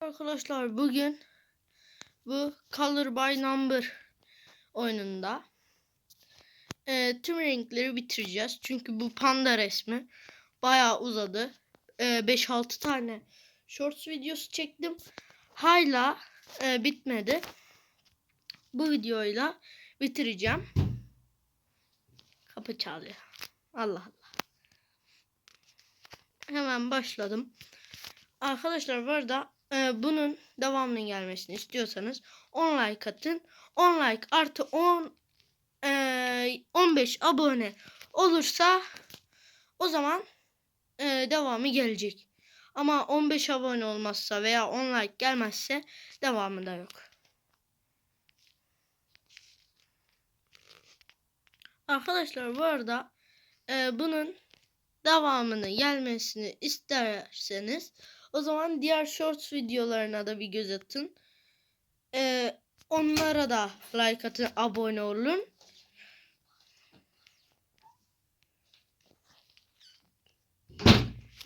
Arkadaşlar bugün bu Color by Number oyununda e, tüm renkleri bitireceğiz. Çünkü bu panda resmi bayağı uzadı. E, 5-6 tane shorts videosu çektim. Hala e, bitmedi. Bu videoyla bitireceğim. Kapı çalıyor. Allah Allah. Hemen başladım. Arkadaşlar bu arada e, bunun devamının gelmesini istiyorsanız 10 like atın. 10 like artı 10 e, 15 abone olursa o zaman e, devamı gelecek. Ama 15 abone olmazsa veya 10 like gelmezse devamı da yok. Arkadaşlar bu arada e, bunun devamını gelmesini isterseniz o zaman diğer shorts videolarına da bir göz atın. Ee, onlara da like atın, abone olun.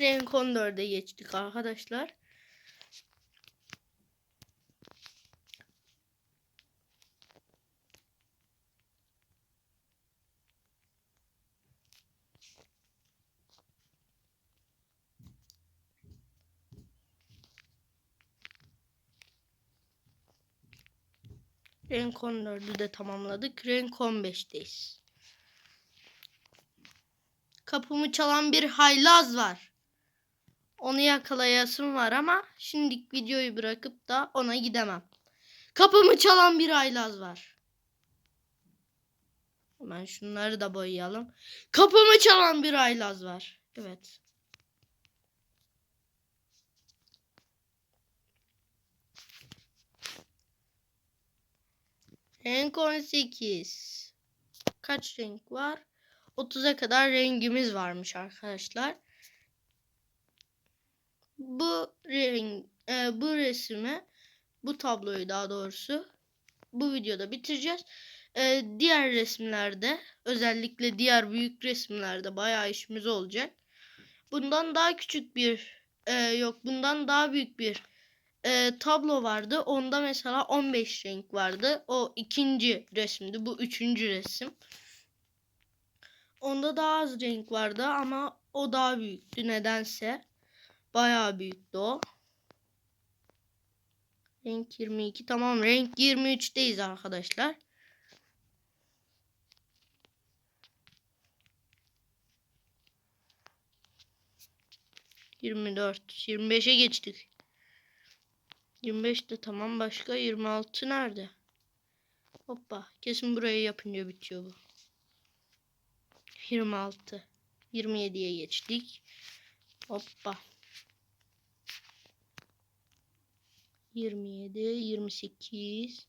Renk 14'e geçtik arkadaşlar. Renk 14'ü de tamamladık. Renk 15'teyiz. Kapımı çalan bir haylaz var. Onu yakalayasım var ama şimdilik videoyu bırakıp da ona gidemem. Kapımı çalan bir haylaz var. Hemen şunları da boyayalım. Kapımı çalan bir haylaz var. Evet. Renk 18. Kaç renk var? 30'a kadar rengimiz varmış arkadaşlar. Bu renk, e, bu resmi, bu tabloyu daha doğrusu bu videoda bitireceğiz. E, diğer resimlerde, özellikle diğer büyük resimlerde bayağı işimiz olacak. Bundan daha küçük bir, e, yok bundan daha büyük bir e, tablo vardı. Onda mesela 15 renk vardı. O ikinci resimdi. Bu üçüncü resim. Onda daha az renk vardı ama o daha büyüktü nedense. Bayağı büyüktü o. Renk 22 tamam renk 23'teyiz arkadaşlar. Yirmi dört, yirmi beşe geçtik. 25 de tamam. Başka 26 nerede? Hoppa. Kesin burayı yapınca bitiyor bu. 26. 27'ye geçtik. Hoppa. 27, 28.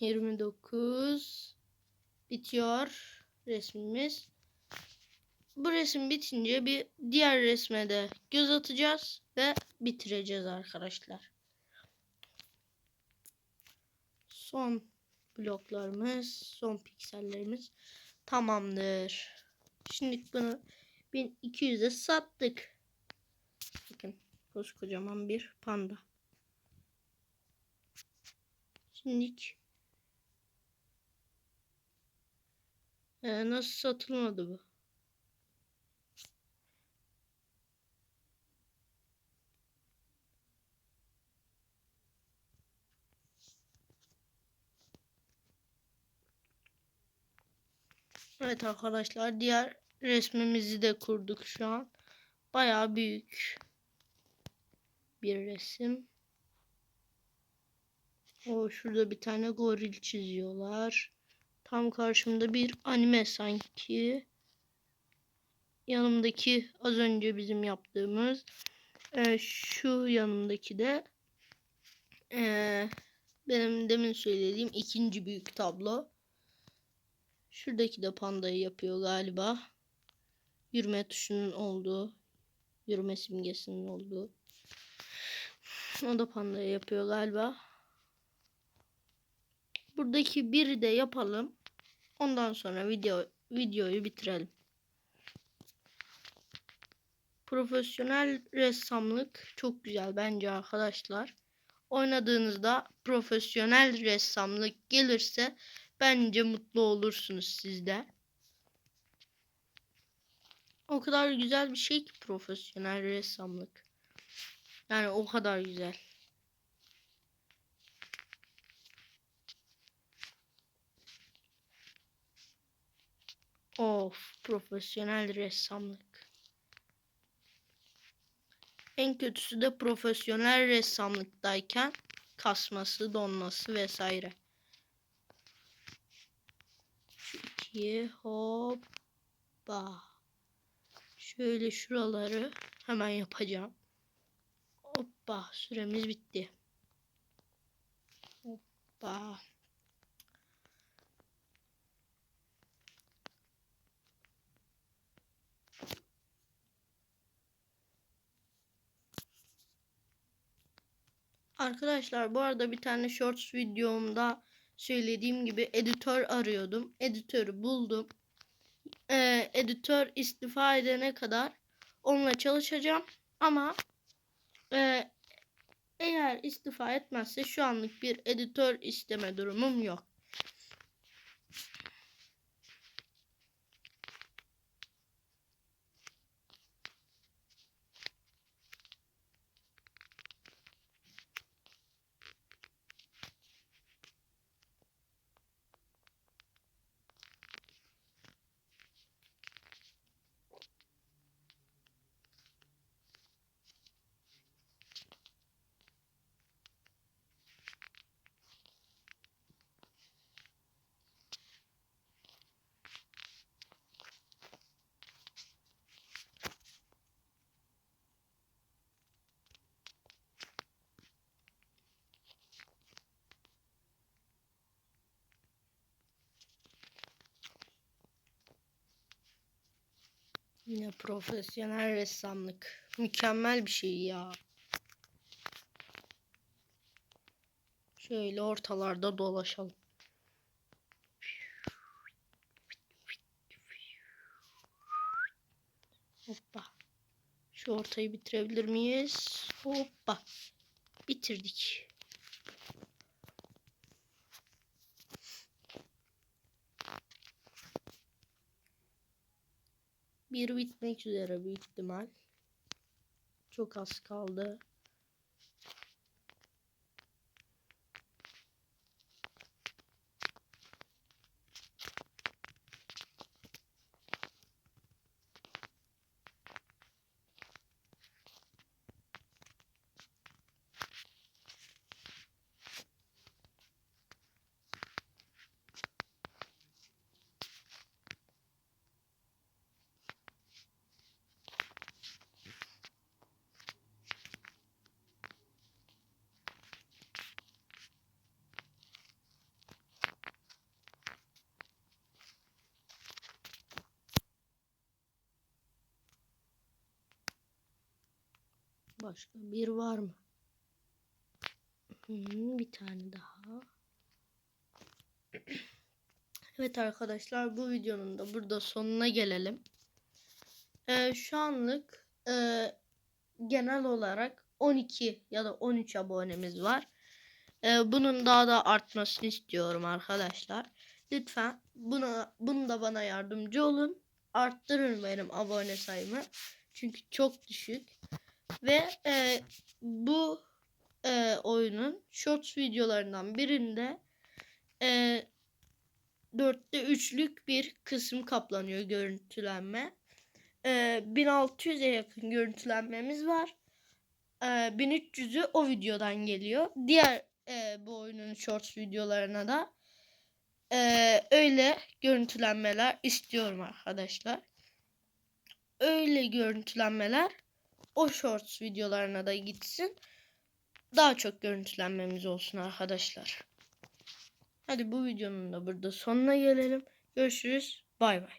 Yirmi dokuz bitiyor resmimiz. Bu resim bitince bir diğer resme de göz atacağız ve bitireceğiz arkadaşlar. Son bloklarımız, son piksellerimiz tamamdır. Şimdi bunu 1200'e sattık. Bakın koskocaman bir panda. Şimdi ee, nasıl satılmadı bu? Evet arkadaşlar diğer resmimizi de kurduk şu an. Bayağı büyük bir resim. O şurada bir tane goril çiziyorlar. Tam karşımda bir anime sanki. Yanımdaki az önce bizim yaptığımız. E, şu yanımdaki de e, benim demin söylediğim ikinci büyük tablo. Şuradaki de pandayı yapıyor galiba. Yürüme tuşunun olduğu. Yürüme simgesinin olduğu. O da pandayı yapıyor galiba. Buradaki biri de yapalım. Ondan sonra video videoyu bitirelim. Profesyonel ressamlık çok güzel bence arkadaşlar. Oynadığınızda profesyonel ressamlık gelirse bence mutlu olursunuz siz de. O kadar güzel bir şey ki profesyonel ressamlık. Yani o kadar güzel. Of, profesyonel ressamlık. En kötüsü de profesyonel ressamlıktayken kasması, donması vesaire. Şu ikiyi hoppa. Şöyle şuraları hemen yapacağım. Hoppa süremiz bitti. Hoppa. Arkadaşlar bu arada bir tane shorts videomda söylediğim gibi editör arıyordum. Editörü buldum. Ee, editör istifa edene kadar onunla çalışacağım. Ama e, eğer istifa etmezse şu anlık bir editör isteme durumum yok. Yine profesyonel ressamlık. Mükemmel bir şey ya. Şöyle ortalarda dolaşalım. Hoppa. Şu ortayı bitirebilir miyiz? Hoppa. Bitirdik. Bir bitmek üzere büyük ihtimal. Çok az kaldı. Başka bir var mı? Hmm, bir tane daha. Evet arkadaşlar bu videonun da burada sonuna gelelim. Ee, şu anlık e, genel olarak 12 ya da 13 abonemiz var. Ee, bunun daha da artmasını istiyorum arkadaşlar. Lütfen buna bunu da bana yardımcı olun. Arttırın benim abone sayımı. Çünkü çok düşük. Ve e, bu e, oyunun shorts videolarından birinde e, 4'te 3'lük bir kısım kaplanıyor görüntülenme. E, 1600'e yakın görüntülenmemiz var. E, 1300'ü o videodan geliyor. Diğer e, bu oyunun shorts videolarına da e, öyle görüntülenmeler istiyorum arkadaşlar. Öyle görüntülenmeler o shorts videolarına da gitsin. Daha çok görüntülenmemiz olsun arkadaşlar. Hadi bu videonun da burada sonuna gelelim. Görüşürüz. Bay bay.